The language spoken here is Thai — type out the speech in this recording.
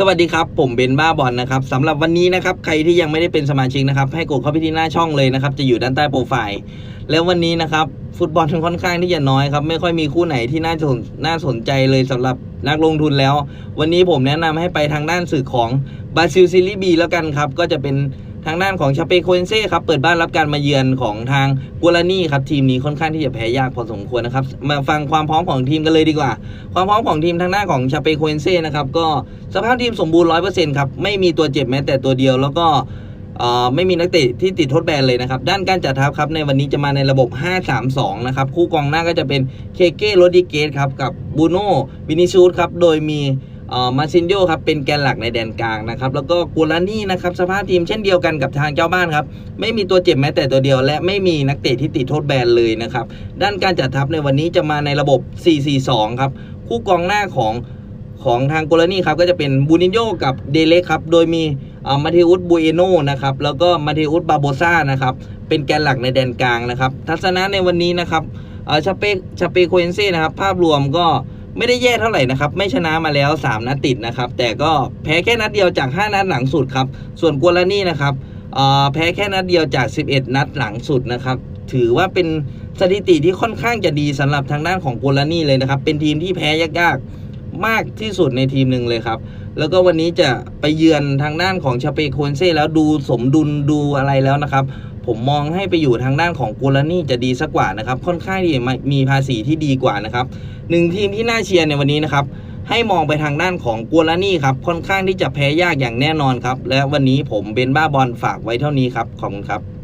สวัสดีครับผมเบนบ้าบอลนะครับสำหรับวันนี้นะครับใครที่ยังไม่ได้เป็นสมาชิกนะครับให้กดเข้าไปที่หน้าช่องเลยนะครับจะอยู่ด้านใต้โปรไฟล์แล้ววันนี้นะครับฟุตบอลค่อนข้างที่จะน้อยครับไม่ค่อยมีคู่ไหนที่น่าสนน่าสนใจเลยสำหรับนักลงทุนแล้ว วันนี้ผมแนะนำให้ไปทางด้านสื่อของบาซิลซีรีบีแล้วกันครับก็จะเป็น ทางด้านของชาเปโคเอนเซ่ครับเปิดบ้านรับการมาเยือนของทางกัวลานี่ครับทีมนี้ค่อนข้างที่จะแพ้ยากพอสมควรนะครับมาฟังความพร้อมของทีมกันเลยดีกว่า ความพร้อมของทีมทางด้านของชาเปโคเอนเซ่นะครับก็สภาพทีมสมบูรณ์ร้อยเปอร์เซ็นต์ครับไม่มีตัวเจ็บแม้แต่ตัวเดียวแล้วก็ไม่มีนักเตะที่ติดทดแบนเลยนะครับ ด้านการจัดทัพครับในวันนี้จะมาในระบบ 5-3-2 นะครับ คู่กองหน้าก็จะเป็นเคเก้โรดิเกสครับกับบูโน่วินิชูสครับ โดยมี มาซินโยครับเป็นแกนหลักในแดนกลางนะครับแล้วก็กูลานี่นะครับสภาพทีมเช่นเดียวกันกับทางเจ้าบ้านครับไม่มีตัวเจ็บแม้แต่ตัวเดียว และไม่มีนักเตะที่ติดโทษแบนเลยนะครับด้านการจัดทัพในวันนี้จะมาในระบบ 4-4-2 ครับคู่กองหน้าของของทางโกลานี่ครับก็จะเป็นบูนิโยกับเดเล็กครับโดยมีมาเทอุสบูเอโนนะครับแล้วก็มาเทอุสบาโบซ่านะครับเป็นแกนหลักในแดนกลางนะครับทัศนะในวันนี้นะครับเออชาเปชาเปโคเอนเซ่นะครับภาพรวมก็ ไม่ได้แย่เท่าไหร่นะครับ ไม่ชนะมาแล้ว 3 นัดติดนะครับ แต่ก็แพ้แค่นัดเดียวจาก 5 นัดหลังสุดครับ ส่วนกัวลานี่นะครับแพ้แค่นัดเดียวจาก 11 นัดหลังสุดนะครับ ถือว่าเป็นสถิติที่ค่อนข้างจะดีสำหรับทางด้านของกัวลานี่เลยนะครับ เป็นทีมที่แพ้ยากๆ มากที่สุดในทีมหนึ่งเลยครับ แล้วก็วันนี้จะไปเยือนทางด้านของชาเปโคนเซ่แล้วดูสมดุลดูอะไรแล้วนะครับ ผมมองให้ไปอยู่ทางด้านของกูลานี่จะดีสักกว่านะครับ ค่อนข้างที่มีภาษีที่ดีกว่านะครับหนึ่งทีมที่น่าเชียร์ในวันนี้นะครับให้มองไปทางด้านของกัวลานี่ครับค่อนข้างที่จะแพ้ยากอย่างแน่นอนครับ และวันนี้ผมเบนบ้าบอลฝากไว้เท่านี้ครับขอบคุณครับ